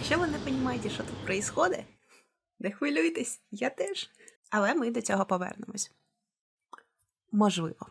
Якщо ви не розумієте, що тут відбувається, не хвилюйтесь, я теж. Але ми до цього повернемось. Можливо.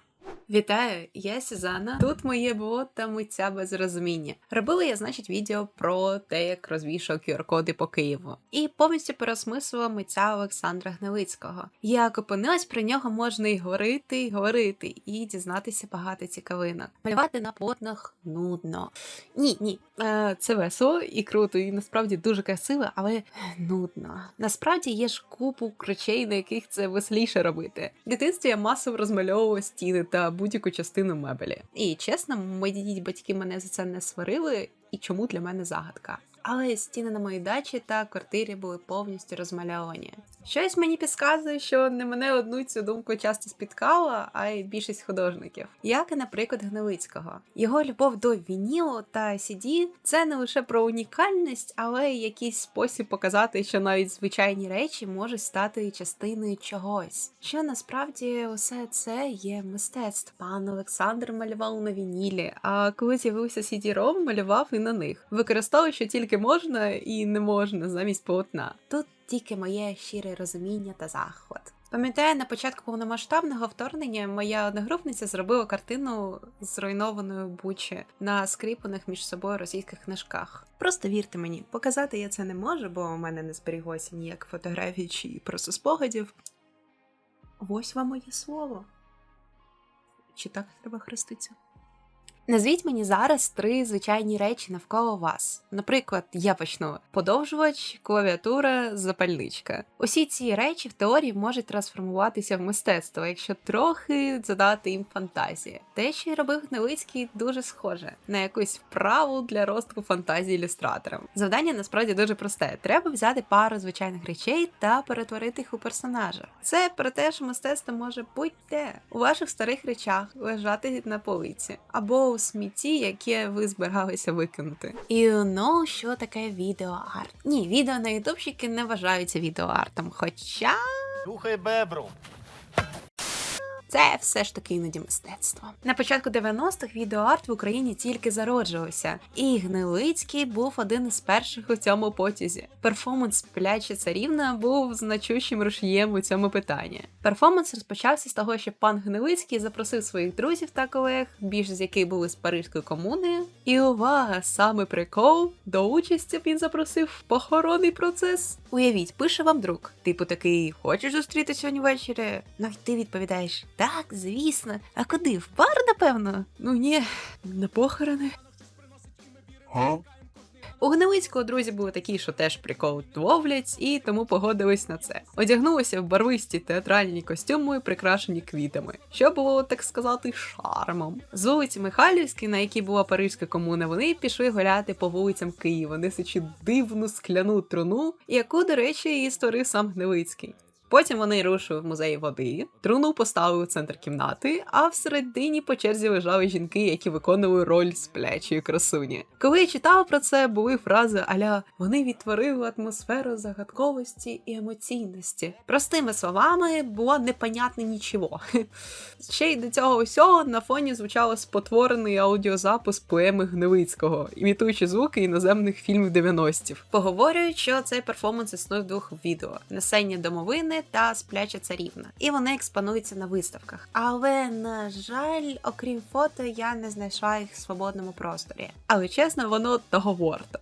Вітаю, я Сюзанна. Тут моє було та митця без розуміння. Робила я, значить, відео про те, як розвішав QR-коди по Києву, і повністю переосмислила митця Олександра Гнилицького. Як опинилась, про нього можна і говорити, і говорити, і дізнатися багато цікавинок. Малювати на полотнах нудно. Ні, ні, е, це весело і круто, і насправді дуже красиво, але нудно. Насправді є ж купу речей, на яких це веселіше робити. В дитинстві я масово розмальовувала стіни та будь-яку частину мебелі. І чесно, мої батьки мене за це не сварили, і чому для мене загадка. Але стіни на моїй дачі та квартирі були повністю розмальовані. Щось мені підказує, що не мене одну цю думку часто спіткала, а й більшість художників, як і, наприклад, Гнилицького. Його любов до вінілу та CD – це не лише про унікальність, але й якийсь спосіб показати, що навіть звичайні речі можуть стати частиною чогось. Що насправді усе це є мистецтво. Пан Олександр малював на вінілі, а коли з'явився CD-ROM, малював і на них, використовуючи тільки можна і не можна замість полотна. Тут тільки моє щире розуміння та захват. Пам'ятаю, на початку повномасштабного вторгнення моя одногрупниця зробила картину зруйнованої бучі на скріпаних між собою російських книжках. Просто вірте мені, показати я це не можу, бо у мене не зберіглося ніяк фотографій чи просто спогадів. Ось вам моє слово. Чи так треба хреститися? Назвіть мені зараз три звичайні речі навколо вас. Наприклад, я почну подовжувач, клавіатура, запальничка. Усі ці речі в теорії можуть трансформуватися в мистецтво, якщо трохи задати їм фантазії. Те, що й робив Гнилицький, дуже схоже на якусь вправу для розвитку фантазії ілюстратором. Завдання насправді дуже просте: треба взяти пару звичайних речей та перетворити їх у персонажа. Це про те, що мистецтво може будь-де у ваших старих речах лежати на полиці або смітті, яке ви збиралися викинути. І ну, що таке відеоарт? Ні, відео на ютубчики не вважаються відеоартом, хоча. Слухай бебру. Це все ж таки іноді мистецтво. На початку 90-х відеоарт в Україні тільки зароджувався, і Гнилицький був один із перших у цьому потязі. Перформанс «Пляча царівна був значущим рушієм у цьому питанні. Перформанс розпочався з того, що пан Гнилицький запросив своїх друзів та колег, більшість з яких були з Паризької комуни. І увага, саме прикол до участі він запросив похоронний процес. Уявіть, пише вам друг, типу такий: хочеш зустріти сьогодні ввечері? Ну й ти відповідаєш: так, звісно. А куди? В бар, напевно? Ну ні, на похорони. У Гнилицького друзі були такі, що теж прикол ловлять, і тому погодились на це. Одягнулися в барвисті театральні костюми, прикрашені квітами, що було, так сказати, шармом. З вулиці Михайлівської, на якій була Паризька комуна, вони пішли гуляти по вулицям Києва, несучи дивну скляну труну, яку, до речі, і створив сам Гнилицький. Потім вони рушили в музей води, труну поставили у центр кімнати, а всередині по черзі лежали жінки, які виконували роль сплячої красуні. Коли я читала про це, були фрази аля вони відтворили атмосферу загадковості і емоційності. Простими словами, було непонятне нічого. Ще й до цього усього на фоні звучало спотворений аудіозапис поеми Гнилицького, імітуючи звуки іноземних фільмів 90-х. Поговорюють, що цей перформанс існує в двох відео: несення домовини та спляча царівна. І вони експонуються на виставках. Але на жаль, окрім фото, я не знайшла їх в свободному просторі. Але чесно, воно того варто.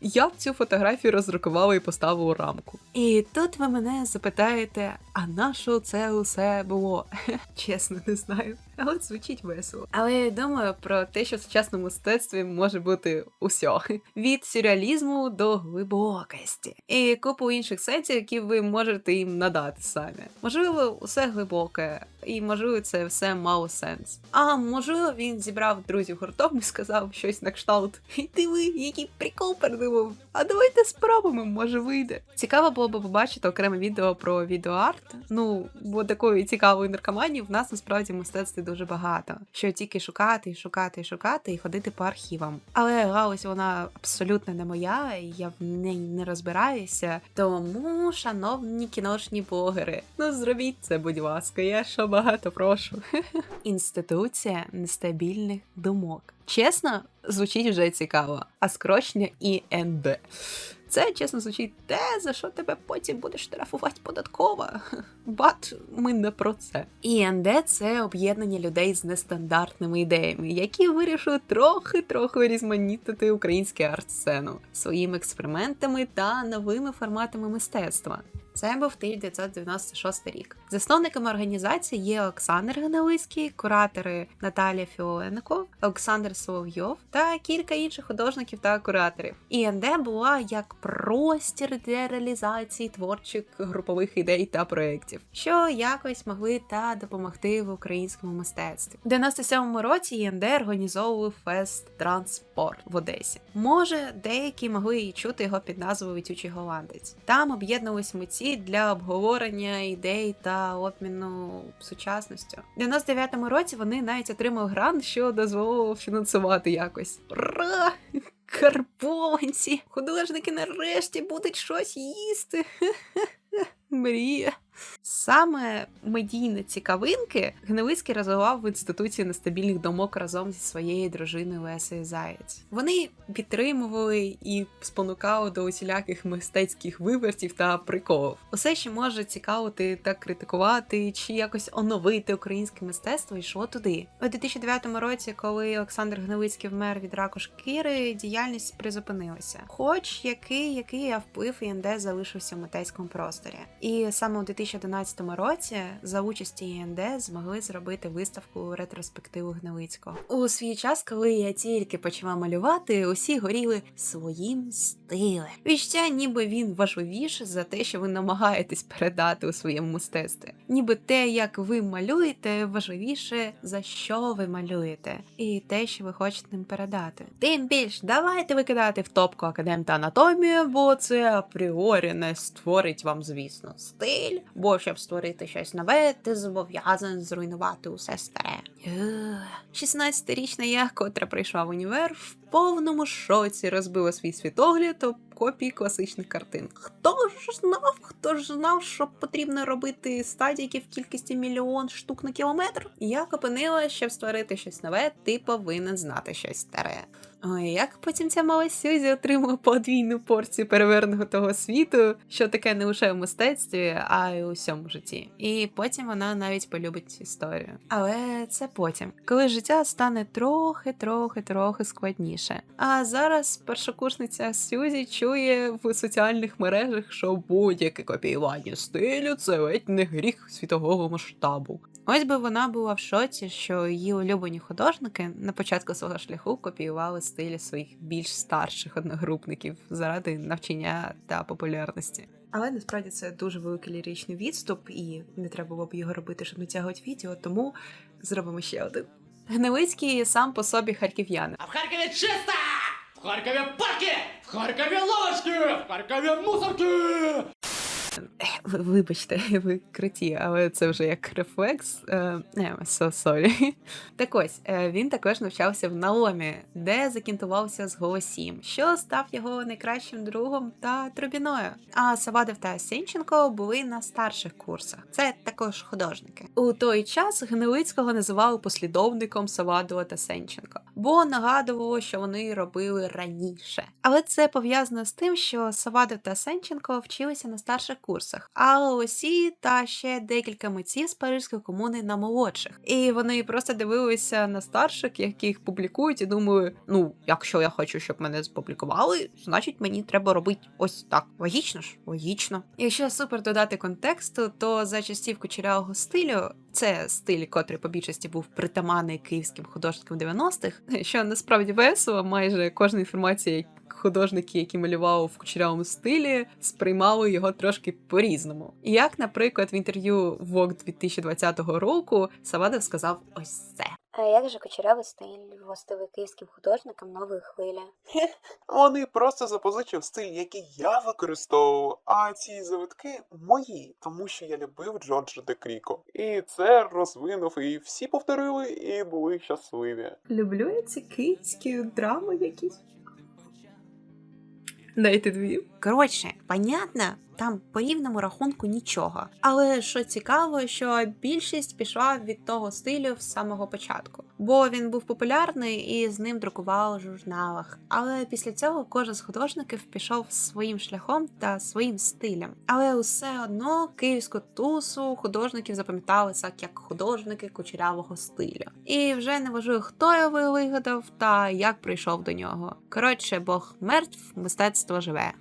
Я б цю фотографію роздрукувала і поставила у рамку. І тут ви мене запитаєте: а на що це усе було? Чесно, не знаю. Але звучить весело. Але я думаю про те, що в сучасному мистецтві може бути усього. від сюрреалізму до глибокості і купу інших сенсів, які ви можете їм надати самі. Можливо, усе глибоке, і можливо, це все мало сенс. А можливо, він зібрав друзів гуртом і сказав щось на кшталт. І ви, який прикол придумав. А давайте спробуємо, може вийде. Цікаво було б побачити окреме відео про відеоарт. Ну, бо такої цікавої наркоманії в нас насправді в мистецтві дуже багато. Що тільки шукати, і шукати, і шукати, і ходити по архівам. Але галузь вона абсолютно не моя, і я в неї не розбираюся. Тому, шановні кіношні блогери, ну зробіть це, будь ласка, я що багато прошу. Інституція нестабільних думок. Чесно, звучить вже цікаво, а скорочення ІНД. Це чесно звучить те, за що тебе потім буде штрафувати податкова. Бат, ми не про це. ІНД це об'єднання людей з нестандартними ідеями, які вирішили трохи-трохи різноманітити українську арт-сцену своїми експериментами та новими форматами мистецтва. Це був 1996 рік. Засновниками організації є Олександр Гнилицький, куратори Наталія Фіоленко, Олександр Соловйов та кілька інших художників та кураторів. ІНД була як простір для реалізації творчих групових ідей та проєктів, що якось могли та допомогти в українському мистецтві. У 97-му році ІНД організовував фест Транспорт в Одесі. Може, деякі могли і чути його під назвою Вітючий голландець. Там об'єднувались митці для обговорення ідей та обміну сучасністю. В 99-му році вони навіть отримали грант, що дозволило фінансувати якось. Ура! Карбованці! Художники нарешті будуть щось їсти. Мрія. Саме медійні цікавинки Гнилицький розвивав в інституції нестабільних думок разом зі своєю дружиною Лесею Заєць. Вони підтримували і спонукали до усіляких мистецьких вивертів та приколів. Усе, що може цікавити та критикувати, чи якось оновити українське мистецтво, йшло туди. У 2009 році, коли Олександр Гнилицький вмер від раку шкіри, діяльність призупинилася. Хоч який який вплив ІНД залишився в митецькому просторі. І саме у 2011 році за участі ІНД змогли зробити виставку ретроспективу Гнилицького. У свій час, коли я тільки почала малювати, усі горіли своїм стилем. Відчуття, ніби він важливіше за те, що ви намагаєтесь передати у своєму мистецтві. Ніби те, як ви малюєте, важливіше за що ви малюєте, і те, що ви хочете ним передати. Тим більш давайте викидати в топку академ та анатомію, бо це апріорі не створить вам, звісно, стиль. Бо щоб створити щось нове, ти зобов'язаний зруйнувати усе старе. 16-річна я, котра прийшла в універ, в повному шоці розбила свій світогляд об копії класичних картин. Хто ж знав, хто ж знав, що потрібно робити стадійки в кількості мільйон штук на кілометр? Як опинила, щоб створити щось нове, ти повинен знати щось старе. Ой, як потім ця мала Сюзі отримала подвійну порцію перевернутого світу, що таке не лише в мистецтві, а й у всьому житті. І потім вона навіть полюбить історію. Але це потім, коли життя стане трохи, трохи, трохи складніше. А зараз першокурсниця Сюзі чує в соціальних мережах, що будь-яке копіювання стилю це ледь не гріх світового масштабу. Ось би вона була в шоці, що її улюблені художники на початку свого шляху копіювали стилі своїх більш старших одногрупників заради навчання та популярності. Але насправді це дуже великий ліричний відступ, і не треба було б його робити, щоб не тягувати відео, тому зробимо ще один. Гнилицький сам по собі харків'янин. А в Харькове чисто! В Харькове парки! В Харькове лавочки! В Харькове мусорки! Ви- Вибачте, ви круті, але це вже як рефлекс. Е, Не, so. Так ось е, він також навчався в Наомі, де закінтувався з голосім, що став його найкращим другом та трубіною. А Савадов та Сенченко були на старших курсах. Це також художники. У той час Гнилицького називали послідовником Савадова та Сенченко, бо нагадувало, що вони робили раніше. Але це пов'язано з тим, що Савадов та Сенченко вчилися на старших курсах, а Осі та ще декілька митців з Паризької комуни на молодших. І вони просто дивилися на старших, яких публікують, і думали: ну, якщо я хочу, щоб мене спублікували, значить мені треба робити ось так. Логічно ж, логічно. Якщо супер додати контексту, то за часів кучерявого стилю. Це стиль, котрий по більшості був притаманний київським художникам 90-х, що насправді весело, майже кожна інформація, художники, які малювали в кучерявому стилі, сприймали його трошки по-різному. І Як, наприклад, в інтерв'ю Vogue 2020 року Савадов сказав ось це. А як же кучерявий стиль властивий київським художникам нової хвилі? Вони просто запозичив стиль, який я використовував, а ці завитки мої, тому що я любив Джорджа де Кріко. І це розвинув, і всі повторили, і були щасливі. Люблю я ці київські драми якісь. Дайте дві. Коротше, понятно, там по рівному рахунку нічого. Але що цікаво, що більшість пішла від того стилю з самого початку, бо він був популярний і з ним друкували в журналах. Але після цього кожен з художників пішов своїм шляхом та своїм стилем. Але усе одно київську тусу художників запам'ятали так як художники кучерявого стилю. І вже не важливо, хто його вигадав та як прийшов до нього. Коротше, Бог мертв, мистецтво живе.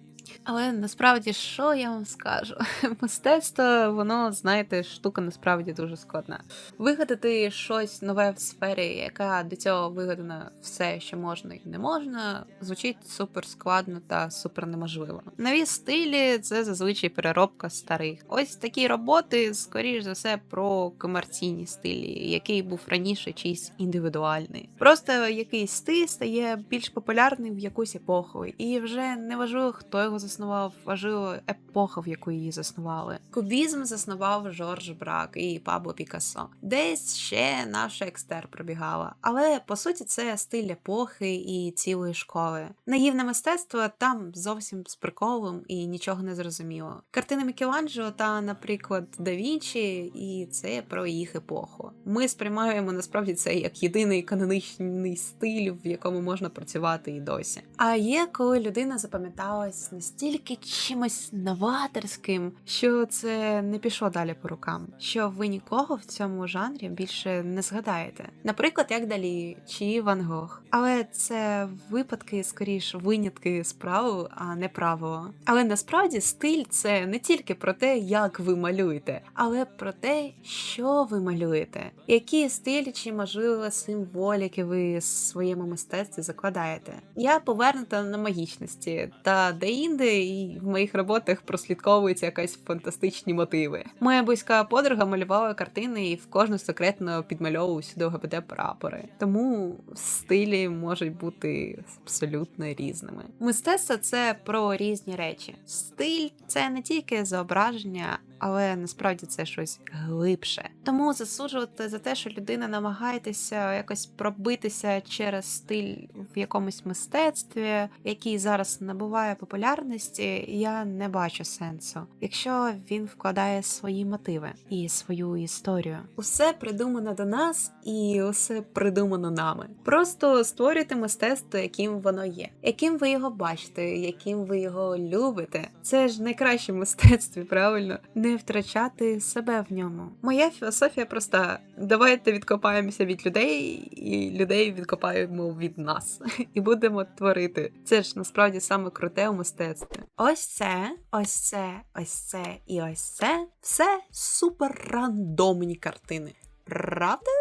Але насправді, що я вам скажу? Мистецтво, воно, знаєте, штука насправді дуже складна. Вигадати щось нове в сфері, яка до цього вигадана все, що можна і не можна, звучить супер складно та супер неможливо. Нові стилі це зазвичай переробка старих. Ось такі роботи, скоріш за все, про комерційні стилі, який був раніше чийсь індивідуальний. Просто якийсь стиль стає більш популярним в якусь епоху, і вже не важливо, хто його заснував, важливо епоха, в яку її заснували. Кубізм заснував Жорж Брак і Пабло Пікассо. Десь ще наша екстер пробігала, але по суті це стиль епохи і цілої школи. Наївне мистецтво там зовсім з приколом і нічого не зрозуміло. Картини Мікеланджело та, наприклад, Да Вінчі, і це про їх епоху. Ми сприймаємо насправді це як єдиний канонічний стиль, в якому можна працювати і досі. А є коли людина запам'яталась настільки чимось новаторським, що це не пішло далі по рукам, що ви нікого в цьому жанрі більше не згадаєте. Наприклад, як Далі чи Ван Гог. Але це випадки, скоріш, винятки з правил, а не правило. Але насправді стиль це не тільки про те, як ви малюєте, але про те, що ви малюєте, які стилі чи можливо символіки ви в своєму мистецтві закладаєте. Я повернута на магічності та деінде, і в моїх роботах прослідковуються якась фантастичні мотиви. Моя близька подруга малювала картини і в кожну секретно підмальовував сюди ЛГБТ прапори. Тому стилі можуть бути абсолютно різними. Мистецтво це про різні речі. Стиль це не тільки зображення, але насправді це щось глибше. Тому засуджувати за те, що людина намагається якось пробитися через стиль в якомусь мистецтві, який зараз набуває популярності, я не бачу сенсу, якщо він вкладає свої мотиви і свою історію. Усе придумано до нас, і усе придумано нами. Просто створюйте мистецтво, яким воно є, яким ви його бачите, яким ви його любите. Це ж найкраще в мистецтві, правильно? Не втрачати себе в ньому. Моя філософія проста: давайте відкопаємося від людей, і людей відкопаємо від нас, і будемо творити. Це ж насправді саме круте у мистецтві. Ось це, ось це, ось це і ось це все супер рандомні картини. Правда?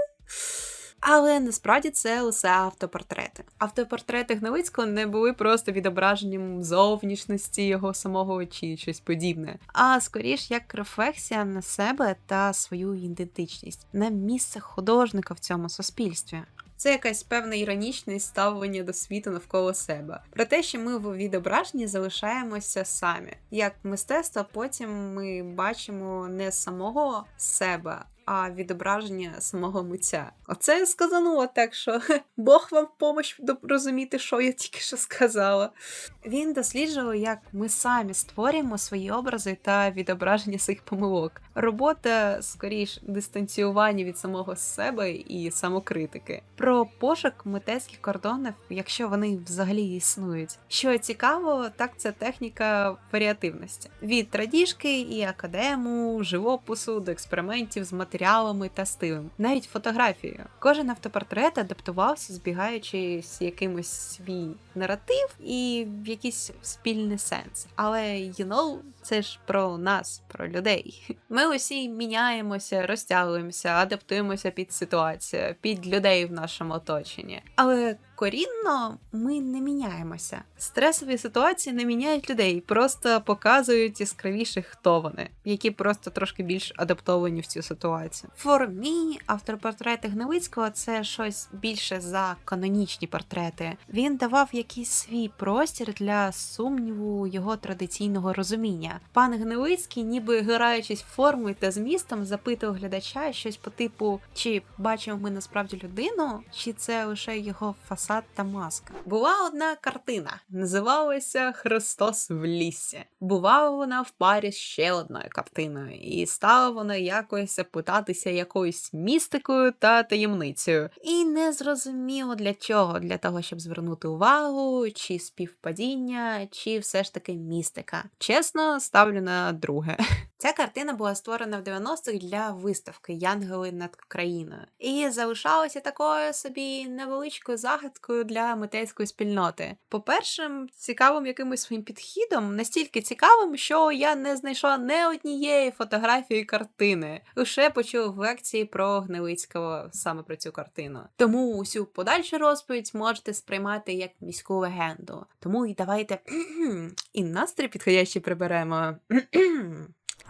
Але насправді це усе автопортрети. Автопортрети Гновицького не були просто відображенням зовнішності його самого чи щось подібне, а скоріш як рефлексія на себе та свою ідентичність, на місце художника в цьому суспільстві. Це якась певне іронічне ставлення до світу навколо себе. Про те, що ми в відображенні залишаємося самі. Як мистецтво, потім ми бачимо не самого себе, а відображення самого митця. Оце я сказанула так, що Бог вам в помощь розуміти, що я тільки що сказала. Він досліджував, як ми самі створюємо свої образи та відображення своїх помилок. Робота скоріш дистанціювання від самого себе і самокритики. Про пошук митецьких кордонів, якщо вони взагалі існують. Що цікаво, так це техніка варіативності від радіжки і академу, живопису до експериментів з матеріалами та стилем, навіть фотографією. Кожен автопортрет адаптувався, збігаючи з якимось свій наратив і в якийсь спільний сенс. Але you know, це ж про нас, про людей. Ми усі міняємося, розтягуємося, адаптуємося під ситуацію, під людей в нашому оточенні. Але корінно ми не міняємося. Стресові ситуації не міняють людей, просто показують яскравіше, хто вони, які просто трошки більш адаптовані в цю ситуацію. For me, автопортрети Гневицького це щось більше за канонічні портрети. Він давав якийсь свій простір для сумніву його традиційного розуміння. Пан Гневицький, ніби граючись формою та змістом, запитував глядача щось по типу: чи бачимо ми насправді людину, чи це лише його фасад та маска. Була одна картина, називалася Христос в лісі. Бувала вона в парі з ще одною картиною, і стала вона якось питатися якоюсь містикою та таємницею. І не зрозуміло для чого, для того, щоб звернути увагу, чи співпадіння, чи все ж таки містика. Чесно, ставлю на друге. Ця картина була створена в 90-х для виставки Янгели над країною і залишалася такою собі невеличкою загадкою для митецької спільноти. По-перше, цікавим якимось своїм підхідом, настільки цікавим, що я не знайшла не однієї фотографії картини. Лише почула в лекції про Гнилицького саме про цю картину. Тому усю подальшу розповідь можете сприймати як міську легенду. Тому і давайте і настрій підходящий приберемо.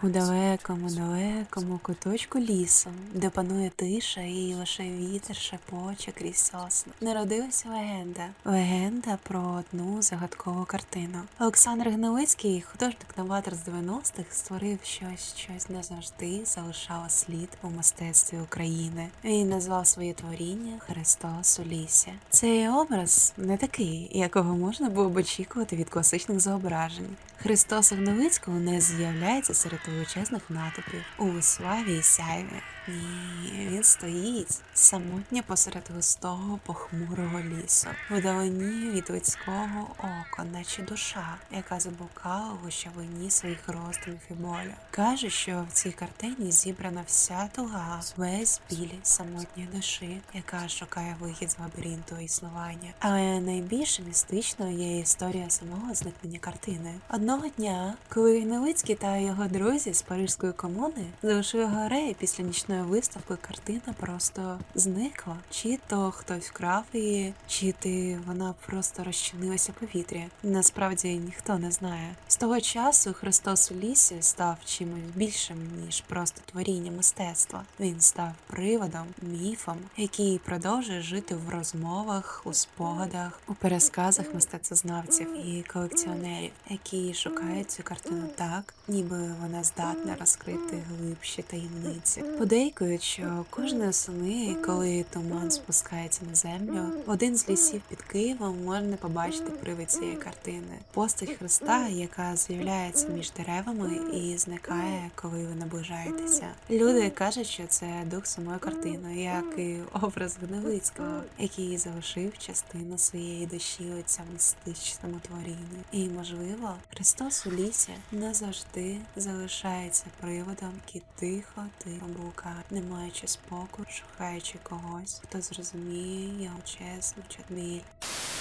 У далекому, далекому куточку лісу, де панує тиша і лише вітер шепоче крізь сосни, народилася легенда. Легенда про одну загадкову картину. Олександр Гнилицький, художник-новатор з 90-х, створив щось, щось назавжди залишало слід у мистецтві України. Він назвав своє творіння Христос у лісі. Цей образ не такий, якого можна було б очікувати від класичних зображень. Христос Гновицького не з'являється серед величезних натовпів у славі і сяйві. Ні, він стоїть самотньо посеред густого похмурого лісу, вдалині від людського ока, наче душа, яка заблукала в гущавині своїх роздумів і болю. Каже, що в цій картині зібрана вся туга, весь біль самотньої душі, яка шукає вихід з лабіринту існування. Але найбільш містичною є історія самого зникнення картини. Одного дня, коли Гнилицький та його друзі з Парижської комуни залишили галереї після нічної виставки, картина просто зникла. Чи то хтось вкрав її, чи ти вона просто розчинилася в повітрі. Насправді ніхто не знає. З того часу Христос у лісі став чимось більшим ніж просто творіння мистецтва. Він став приводом, міфом, який продовжує жити в розмовах, у спогадах, у пересказах мистецтвознавців і колекціонерів, які шукають цю картину так, ніби вона здатна розкрити глибші таємниці. Подейкують, що кожної осени, коли туман спускається на землю, в один з лісів під Києвом можна побачити привид цієї картини. Постать Христа, яка з'являється між деревами і зникає, коли ви наближаєтеся. Люди кажуть, що це дух самої картини, як і образ Гнилицького, який залишив частину своєї душі у цьому містичному творінні. І можливо, Христос у лісі назавжди залишається приводом, який тихо тихо блукає, не маючи споку, шукаючи когось, хто зрозуміє його чесну чорніль.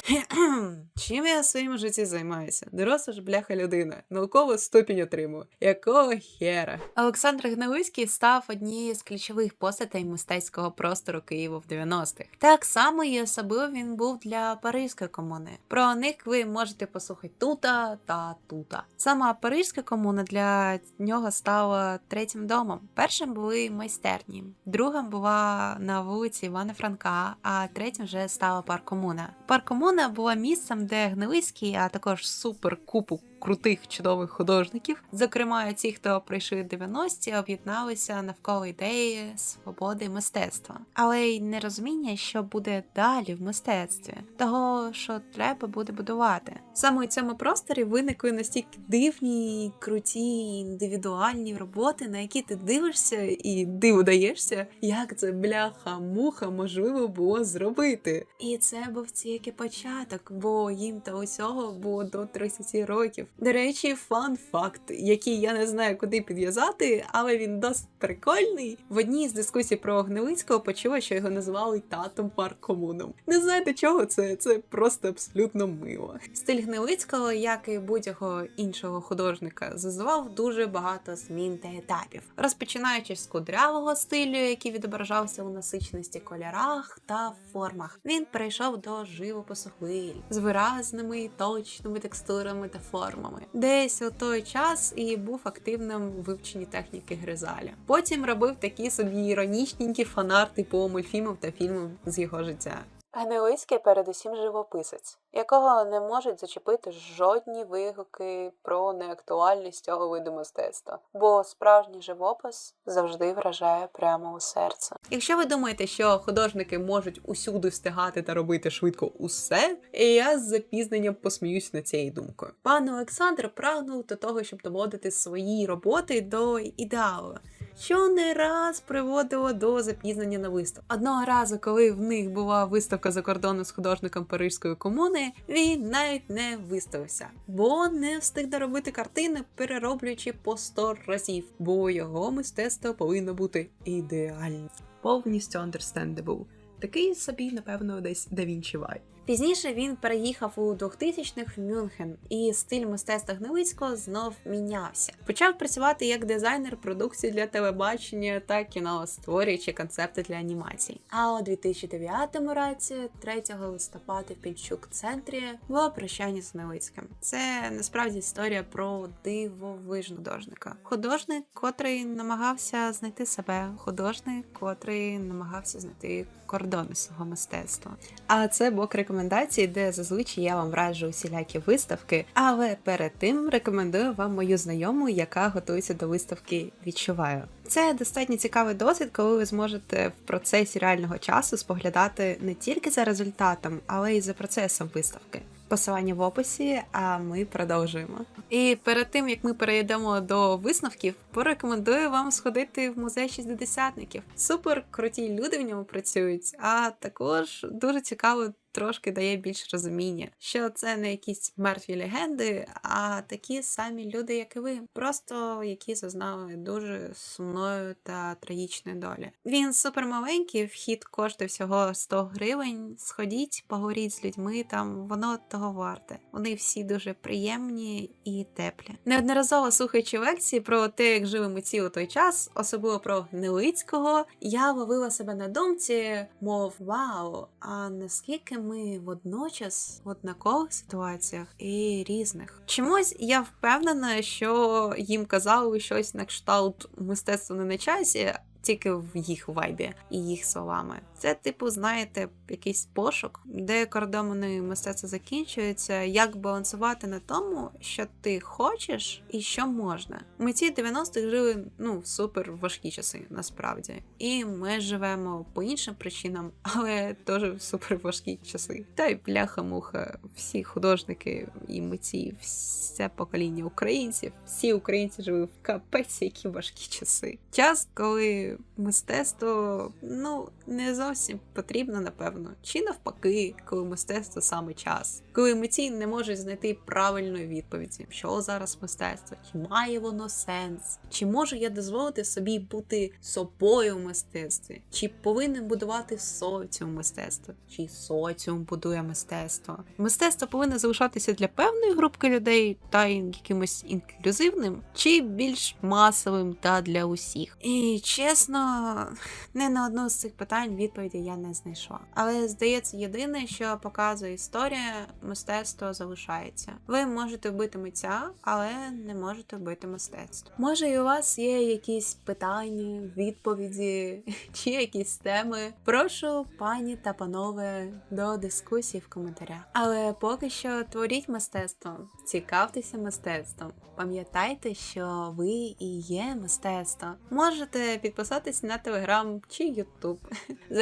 Чим я в своєму житті займаюся? Доросла ж бляха людина, наукову ступінь отримую. Якого хера? Олександр Гнилицький став однією з ключових постатей мистецького простору Києва в 90-х. Так само і особливо він був для Паризької комуни. Про них ви можете послухати тута та тута. Сама Паризька комуна для нього стала третім домом. Першим були майстерні, другим була на вулиці Івана Франка, а третім вже стала парк комуна. Парк комуна була місцем, де Гнилицький, а також супер купу крутих чудових художників, зокрема ті, хто прийшли в 90-ті, об'єдналися навколо ідеї свободи мистецтва, але й нерозуміння, що буде далі в мистецтві, того, що треба буде будувати. Саме у цьому просторі виникли настільки дивні, круті, індивідуальні роботи, на які ти дивишся і диву даєшся, як це бляха-муха можливо було зробити. І це був тільки початок, бо їм та усього було до 30 років. До речі, фан факт, який я не знаю, куди підв'язати, але він досить прикольний. В одній з дискусій про Гнилицького почула, що його називали татом парк комуном. Не знаю до чого це, це просто абсолютно мило. Стиль Гнилицького, як і будь-якого іншого художника, зазнавав дуже багато змін та етапів, розпочинаючи з кудрявого стилю, який відображався у насиченості кольорах та формах. Він перейшов до живопису хвиль з виразними точними текстурами та формами. Десь у той час і був активним в вивченні техніки Гризаля. Потім робив такі собі іронічненькі фанарти по мультфільмам та фільмам з його життя. Гнилицький передусім живописець, якого не можуть зачепити жодні вигуки про неактуальність цього виду мистецтва, бо справжній живопис завжди вражає прямо у серце. Якщо ви думаєте, що художники можуть усюди встигати та робити швидко усе, я з запізненням посміюсь над цією думкою. Пан Олександр прагнув до того, щоб доводити свої роботи до ідеалу що не раз приводило до запізнення на виставку. Одного разу, коли в них була виставка за кордоном з художником Парижської комуни, він навіть не виставився, бо не встиг доробити картини, перероблюючи по 100 разів, бо його мистецтво повинно бути ідеальним. Повністю understandable. Такий собі, напевно, десь Да Вінчі Вай. Пізніше він переїхав у 2000-х в Мюнхен, і стиль мистецтва Гнилицького знов мінявся. Почав працювати як дизайнер продукції для телебачення та кіно, створюючи концепти для анімацій. А у 2009 році, 3 листопада в Пінчук центрі, було прощання з Гнилицьким. Це насправді історія про дивовижного художника. Художник, котрий намагався знайти себе, художник, котрий намагався знайти кордони свого мистецтва. А це блок рекомендацій, де зазвичай я вам раджу усілякі виставки. Але перед тим рекомендую вам мою знайому, яка готується до виставки Відчуваю. Це достатньо цікавий досвід, коли ви зможете в процесі реального часу споглядати не тільки за результатом, але й за процесом виставки. Посилання в описі, а ми продовжуємо. І перед тим як ми перейдемо до висновків, порекомендую вам сходити в музей шістдесятників. Супер круті люди в ньому працюють, а також дуже цікаво. Трошки дає більше розуміння, що це не якісь мертві легенди, а такі самі люди, як і ви, просто які зазнали дуже сумної та трагічної долі. Він супер маленький, вхід коштує всього 100 гривень. Сходіть, поговоріть з людьми, там воно того варте. Вони всі дуже приємні і теплі. Неодноразово слухаючи лекції про те, як жили митці у той час, особливо про Гнилицького, я ловила себе на думці, мов вау, а наскільки ми водночас в однакових ситуаціях і різних. Чомусь я впевнена, що їм казали щось на кшталт мистецтво не на часі. Тільки в їх вайбі і їх словами. Це, типу, знаєте, якийсь пошук, де кордони мистецтва закінчуються, як балансувати на тому, що ти хочеш і що можна. Митці 90-х жили ну в супер важкі часи, насправді. І ми живемо по іншим причинам, але теж супер важкі часи. Та й бляха-муха, всі художники і митці, все покоління українців, всі українці жили в капець, які важкі часи. Час, коли мистецтво ну не зовсім потрібно, напевно, чи навпаки, коли мистецтво саме час, коли митці не можуть знайти правильної відповіді, що зараз мистецтво, чи має воно сенс, чи можу я дозволити собі бути собою в мистецтві, чи повинен будувати соціум мистецтва, чи соціум будує мистецтво. Мистецтво повинно залишатися для певної групки людей та якимось інклюзивним, чи більш масовим та для усіх. І чесно, не на одне з цих питань відповіді я не знайшла. Але здається, єдине, що показує історія, мистецтво залишається. Ви можете вбити митця, але не можете вбити мистецтво. Може, і у вас є якісь питання, відповіді чи якісь теми. Прошу, пані та панове, до дискусії в коментарях. Але поки що творіть мистецтво, цікавтеся мистецтвом. Пам'ятайте, що ви і є мистецтво. Можете підписатись на телеграм чи ютуб,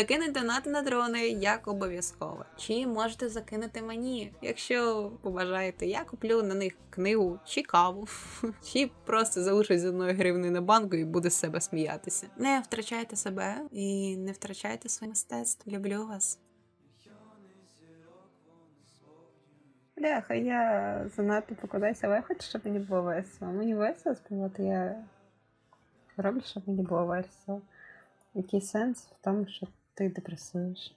закинути донати на дрони як обов'язково. Чи можете закинути мені, якщо побажаєте, я куплю на них книгу чи каву, чи просто залишусь з одної гривни на банку і буду з себе сміятися. Не втрачайте себе і не втрачайте своє мистецтво. Люблю вас. Бляха, я занадто покладаюся, але я хочу, щоб мені було весело. Мені весело співати, я роблю, щоб мені було весело. Який сенс в тому, що ти депресуєш?